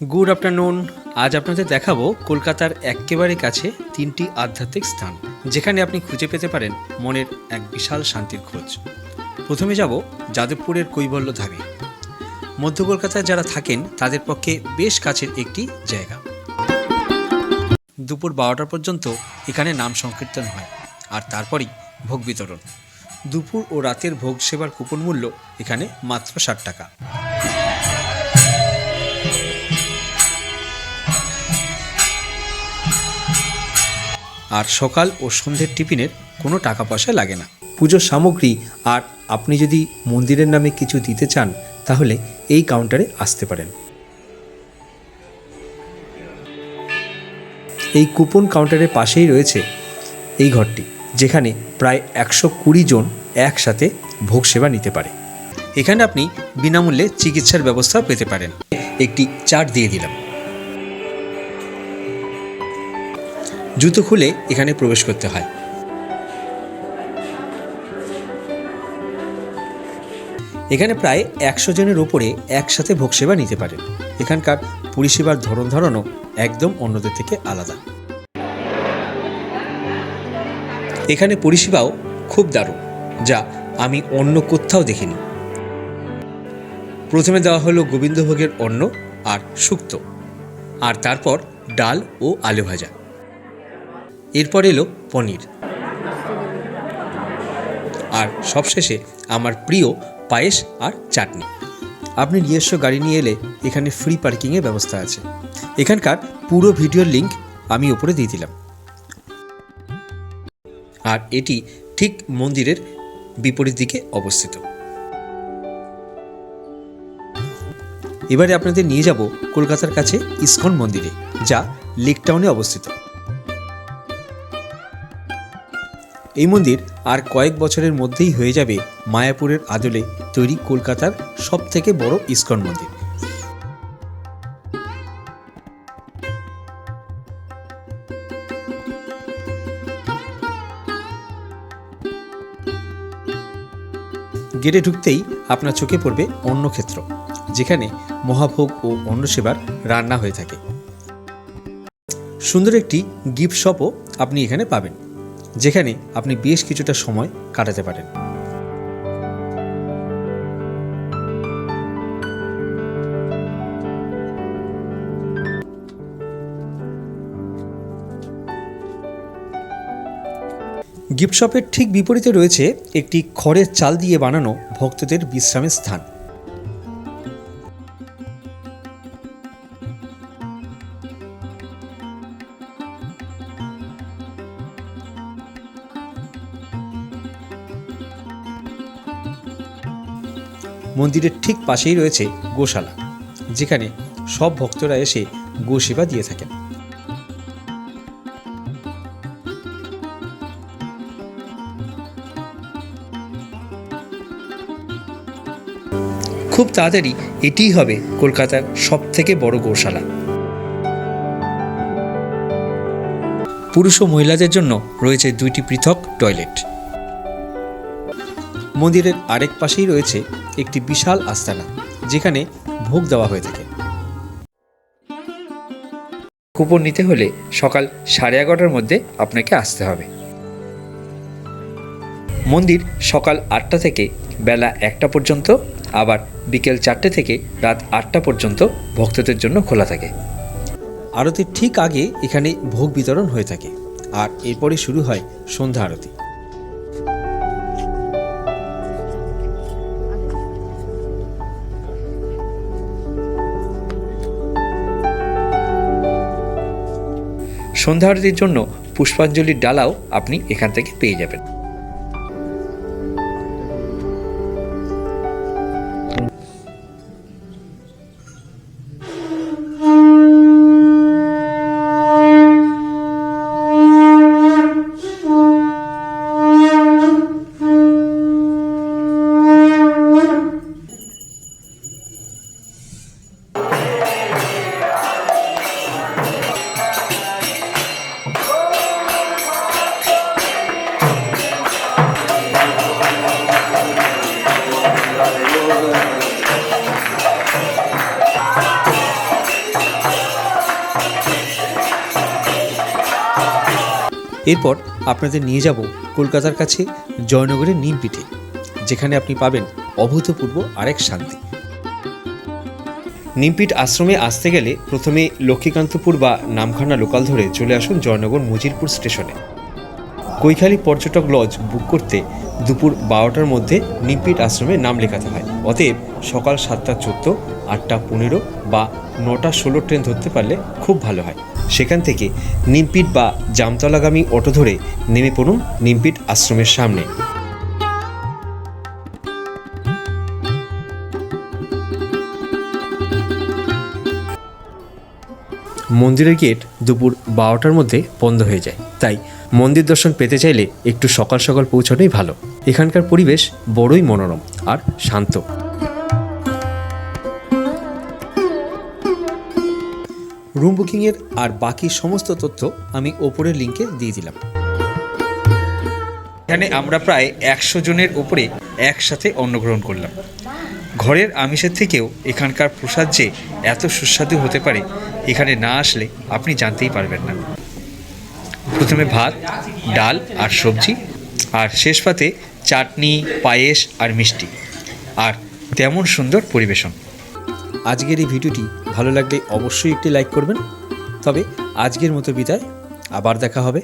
Good afternoon আজ আপনাদের দেখাবো কলকাতার একেবারে কাছে তিনটি আধ্যাত্মিক স্থান, যেখানে আপনি খুঁজে পেতে পারেন মনের এক বিশাল শান্তির খোঁজ। প্রথমে যাব যাদবপুরের কৈবল্য ধামে মধ্য কলকাতায় যারা থাকেন, তাদের পক্ষে বেশ কাছের একটি জায়গা। দুপুর বারোটা পর্যন্ত এখানে নাম সংকীর্তন হয়, আর তারপরই ভোগ বিতরণ। দুপুর ও রাতের ভোগ সেবার কুপন মূল্য এখানে মাত্র ষাট টাকা। আর সকাল ও সন্ধ্যের টিফিনের কোনো টাকা পয়সা লাগে না। পুজোর সামগ্রী আর আপনি যদি মন্দিরের নামে কিছু দিতে চান, তাহলে এই কাউন্টারে আসতে পারেন। এই কুপন কাউন্টারের পাশেই রয়েছে এই ঘরটি, যেখানে প্রায় একশো কুড়ি জন একসাথে ভোগ সেবা নিতে পারে। এখানে আপনি বিনামূল্যে চিকিৎসার ব্যবস্থা পেতে পারেন। একটি চার্ট দিয়ে দিলাম। জুতো খুলে এখানে প্রবেশ করতে হয়। এখানে প্রায় একশো জনের ওপরে একসাথে ভোগ সেবা নিতে পারেন। এখানকার পরিষেবার ধরন ধরনও একদম অন্যদের থেকে আলাদা। এখানে পরিষেবাও খুব দারুণ, যা আমি অন্য কোথাও দেখিনি। প্রথমে দেওয়া হলো গোবিন্দভোগের অন্ন আর শুক্তো, আর তারপর ডাল ও আলু ভাজা। এরপর এলো পনির। আর সবশেষে আমার প্রিয় পায়েস আর চাটনি। আপনি নিজস্ব গাড়ি নিয়ে এলে এখানে ফ্রি পার্কিংয়ের ব্যবস্থা আছে। এখানকার পুরো ভিডিওর লিঙ্ক আমি ওপরে দিয়ে দিলাম। আর এটি ঠিক মন্দিরের বিপরীত দিকে অবস্থিত। এবারে আপনাদের নিয়ে যাব কলকাতার কাছে ইসকন মন্দিরে, যা লেকটাউনে অবস্থিত। এই মন্দির আর কয়েক বছরের মধ্যেই হয়ে যাবে মায়াপুরের আদলে তৈরি কলকাতার সব থেকে বড় ইস্কন মন্দির। গেটে ঢুকতেই আপনার চোখে পড়বে অন্নক্ষেত্র যেখানে মহাভোগ ও অন্ন সেবার রান্না হয়ে থাকে। সুন্দর একটি গিফট শপও আপনি এখানে পাবেন। যেখানে আপনি বেশ কিছুটা সময় কাটাতে পারেন। গিফট শপের ঠিক বিপরীতে রয়েছে একটি খড়ের চাল দিয়ে বানানো ভক্তদের বিশ্রামের স্থান। মন্দিরের ঠিক পাশেই রয়েছে গোশালা, যেখানে সব ভক্তরা এসে গো সেবা দিয়ে থাকেন। খুব তাড়াতাড়ি এটিই হবে কলকাতার সব থেকে বড় গোশালা। পুরুষ ও মহিলাদের জন্য রয়েছে দুইটি পৃথক টয়লেট। মন্দিরের আরেক পাশেই রয়েছে একটি বিশাল আস্তানা যেখানে ভোগ দেওয়া হয়ে থাকে। কুপন নিতে হলে সকাল সাড়ে এগারোটার মধ্যে আপনাকে আসতে হবে। মন্দির সকাল আটটা থেকে বেলা একটা পর্যন্ত আবার বিকেল চারটে থেকে রাত আটটা পর্যন্ত ভক্তদের জন্য খোলা থাকে। আরতির ঠিক আগে এখানে ভোগ বিতরণ হয়ে থাকে আর এরপরে শুরু হয় সন্ধ্যা আরতি। সন্ধ্যা আরতির জন্য পুষ্পাঞ্জলির ডালাও আপনি এখান থেকে পেয়ে যাবেন। এরপর আপনাদের নিয়ে যাব কলকাতার কাছে জয়নগরের নিমপিঠে, যেখানে আপনি পাবেন অভূতপূর্ব আরেক শান্তি। নিমপিট আশ্রমে আসতে গেলে প্রথমে লক্ষ্মীকান্তপুর বা নামখানা লোকাল ধরে চলে আসুন জয়নগর মুজিরপুর স্টেশনে। কৈখালী পর্যটক লজ বুক করতে দুপুর বারোটার মধ্যে নিপিট আশ্রমে নাম লেখাতে হয়। অতএব সকাল সাতটা চোদ্দ, আটটা পনেরো বা নটা ষোলো ট্রেন ধরতে পারলে খুব ভালো হয়। সেখান থেকে নিমপিট বা জামতলাগামী অটো ধরে নেমে পড়ুন নিমপিট আশ্রমের সামনে। মন্দিরের গেট দুপুর বারোটার মধ্যে বন্ধ হয়ে যায়। তাই মন্দির দর্শন পেতে চাইলে একটু সকাল সকাল পৌঁছানোই ভালো। এখানকার পরিবেশ বড়ই মনোরম আর শান্ত। রুম বুকিংয়ের আর বাকি সমস্ত তথ্য আমি ওপরের লিঙ্কে দিয়ে দিলাম। এখানে আমরা প্রায় একশো জনের উপরে একসাথে অন্নগ্রহণ করলাম। ঘরের আমিষের থেকেও এখানকার প্রসাদ যে এত সুস্বাদু হতে পারে, এখানে না আসলে আপনি জানতেই পারবেন না। প্রথমে ভাত, ডাল আর সবজি, আর শেষ পাতে চাটনি, পায়েস আর মিষ্টি, আর তেমন সুন্দর পরিবেশন। আজকের এই ভিডিওটি ভালো লাগলে অবশ্যই একটি লাইক করবেন। তবে আজকের মতো বিদায়, আবার দেখা হবে।